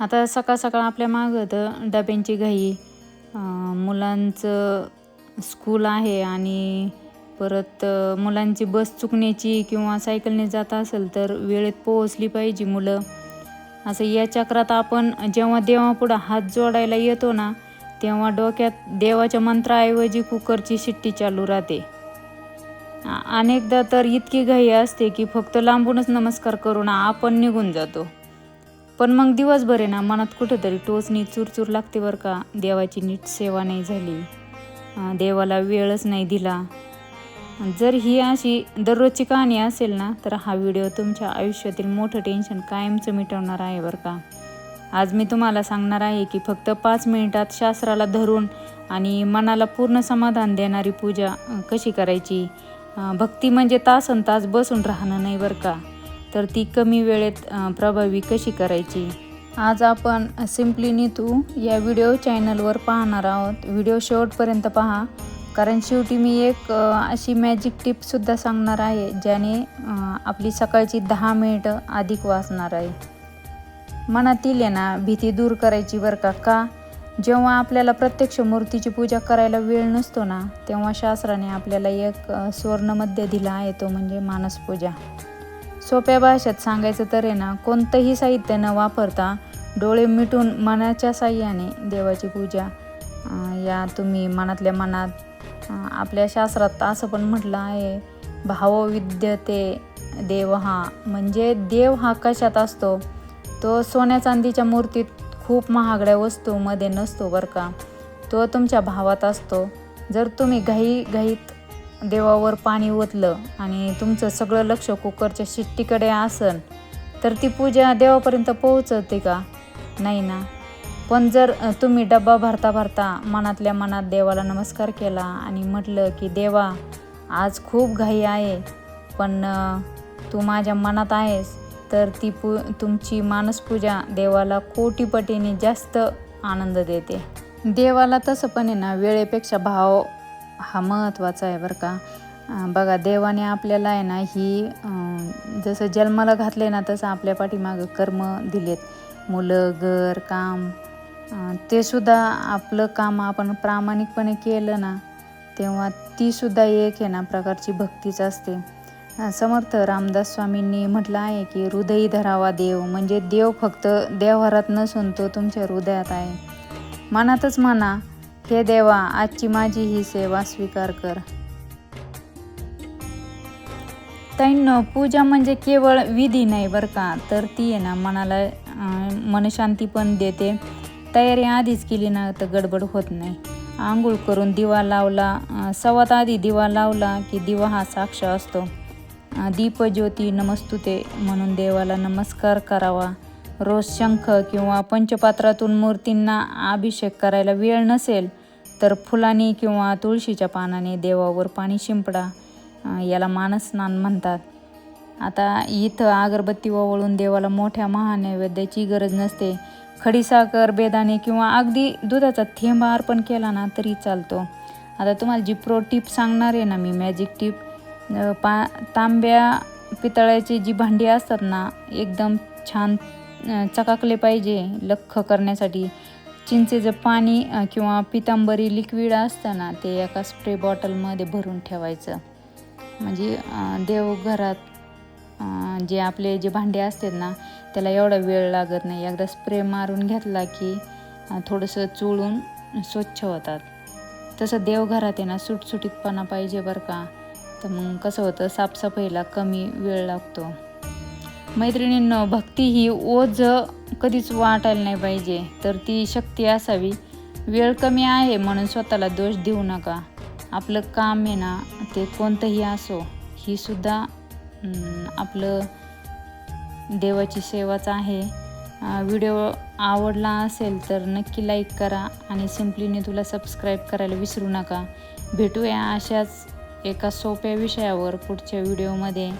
आता सकाळ सकाळ आपल्या मागं तर डब्यांची घाई मुलांचं स्कूल आहे आणि परत मुलांची बस चुकण्याची किंवा सायकलने जात असेल तर वेळेत पोहोचली पाहिजे मुलं. असं या चक्रात आपण जेव्हा देवापुढं हात जोडायला येतो ना तेव्हा डोक्यात देवाच्या मंत्राऐवजी कुकरची शिट्टी चालू राहते. अनेकदा तर इतकी घाई असते की फक्त लांबूनच नमस्कार करून आपण निघून जातो. पण मग दिवसभर आहे ना मनात कुठंतरी टोचणी चुरचूर लागते बरं का. देवाची नीट सेवा नाही झाली. देवाला वेळच नाही दिला. जर ही अशी दररोजची कहाणी असेल ना तर हा व्हिडिओ तुमच्या आयुष्यातील मोठं टेन्शन कायमचं मिटवणार आहे बरं का. आज मी तुम्हाला सांगणार आहे की फक्त पाच मिनिटात शास्त्राला धरून आणि मनाला पूर्ण समाधान देणारी पूजा कशी करायची? भक्ती म्हणजे तासन तास बसून राहणं नाही बरं का. तर ती कमी वेळेत प्रभावी कशी करायची? आज आपण सिम्पली नीतू या व्हिडिओ चॅनलवर पाहणार आहोत. व्हिडिओ शेवटपर्यंत पहा. कारण शेवटी मी एक अशी मॅजिक टिपसुद्धा सांगणार आहे ज्याने आपली सकाळची दहा मिनिटं अधिक वाचणार आहे. मनातील आहे ना भीती दूर करायची बरं का? का? जेव्हा आपल्याला प्रत्यक्ष मूर्तीची पूजा करायला वेळ नसतो ना तेव्हा शास्त्राने आपल्याला एक सुवर्णमध्य दिला आहे तो म्हणजे मानसपूजा. सोप्या भाषेत सांगायचं तर आहे ना कोणतंही साहित्य न वापरता डोळे मिटून मनाच्या साह्याने देवाची पूजा या तुम्ही मनातल्या मनात आपल्या शास्त्रात असं पण म्हटलं आहे भावविद्यते देव हा. म्हणजे देव हा कशात असतो? तो सोन्या चांदीच्या मूर्तीत खूप महागड्या वस्तूमध्ये नसतो बरं का. तो तुमच्या भावात असतो. जर तुम्ही घाई घाईत देवावर पाणी ओतलं आणि तुमचं सगळं लक्ष कुकरच्या शिट्टीकडे असन तर ती पूजा देवापर्यंत पोहोचते का? नाही ना. पण जर तुम्ही डब्बा भरता भरता मनातल्या मनात देवाला नमस्कार केला आणि म्हटलं की देवा आज खूप घाई आहे पण तू माझ्या मनात आहेस तर ती पू तुमची मानसपूजा देवाला कोटीपटीने जास्त आनंद देते. देवाला तसं पण आहे ना वेळेपेक्षा भाव हा महत्त्वाचा आहे बरं का. बघा देवाने आपल्याला आहे ना ही जसं जन्माला घातले ना तसं आपल्या पाठीमागं कर्म दिलेत. मुलं घर काम ते सुद्धा आपलं काम आपण प्रामाणिकपणे केलं ना तेव्हा तीसुद्धा एक आहे ना प्रकारची भक्तीच असते. समर्थ रामदास स्वामींनी म्हटलं आहे की हृदयी धरावा देव म्हणजे देव फक्त देवहारात नसून तो तुमच्या हृदयात आहे. मनातच म्हणा हे देवा आजची माझी ही सेवा स्वीकार कर. तैन पूजा म्हणजे केवळ विधी नाही बरं का? तर ती आहे ना मनाला मनशांती पण देते. तयारी आधीच केली ना तर गडबड होत नाही. आंघोळ करून दिवा लावला सवात आधी दिवा लावला की दिवा हा साक्ष असतो. दीपज्योती दीप ज्योती नमस्तुते म्हणून देवाला नमस्कार करावा. रोज शंख किंवा पंचपात्रातून मूर्तींना अभिषेक करायला वेळ नसेल तर फुलांनी किंवा तुळशीच्या पानाने देवावर पाणी शिंपडा याला मानस्नान म्हणतात. आता इथं अगरबत्ती ओवळून देवाला मोठ्या महानैवेद्याची गरज नसते. खडीसाखर बेदाणे किंवा अगदी दुधाचा थेंब अर्पण केला ना तरी चालतो. आता तुम्हाला जी प्रो टीप सांगणार आहे ना मी मॅजिक टीप पा तांब्या पितळ्याची जी भांडी असतात ना एकदम छान चकाकले पाहिजे लख्ख करण्यासाठी. चिंचेचं पाणी किंवा पितांबरी लिक्विड असतं ना ते एका स्प्रे बॉटलमध्ये भरून ठेवायचं. म्हणजे देवघरात जे आपले जे भांडे असतात ना त्याला एवढा वेळ लागत नाही. एकदा स्प्रे मारून घेतला की थोडंसं चोळून स्वच्छ होतात. तसं देवघरात आहे ना सुटसुटीतपणा पाहिजे बरं का. तर मग कसं होतं साफसफाईला कमी वेळ लागतो. मैत्रिणींनो भक्ती ही ओझ कधीच वाटायला नाही पाहिजे तर ती शक्ती असावी. वेळ कमी आहे म्हणून स्वतःला दोष देऊ नका. आपलं काम आहे ना ते कोणतंही असो ही सुद्धा आपलं देवाची सेवाच आहे. व्हिडिओ आवडला असेल तर नक्की लाईक करा आणि सिम्पलीने तुला सबस्क्राईब करायला विसरू नका. भेटूया अशाच एका सोप्या विषयावर पुढच्या व्हिडिओमध्ये.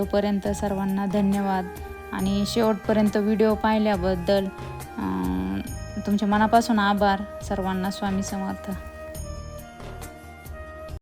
तोपर्यंत सर्वांना धन्यवाद. आणि शेवटपर्यंत व्हिडिओ पाहिल्याबद्दल तुमच्या मनापासून आभार. सर्वांना स्वामी समर्थ.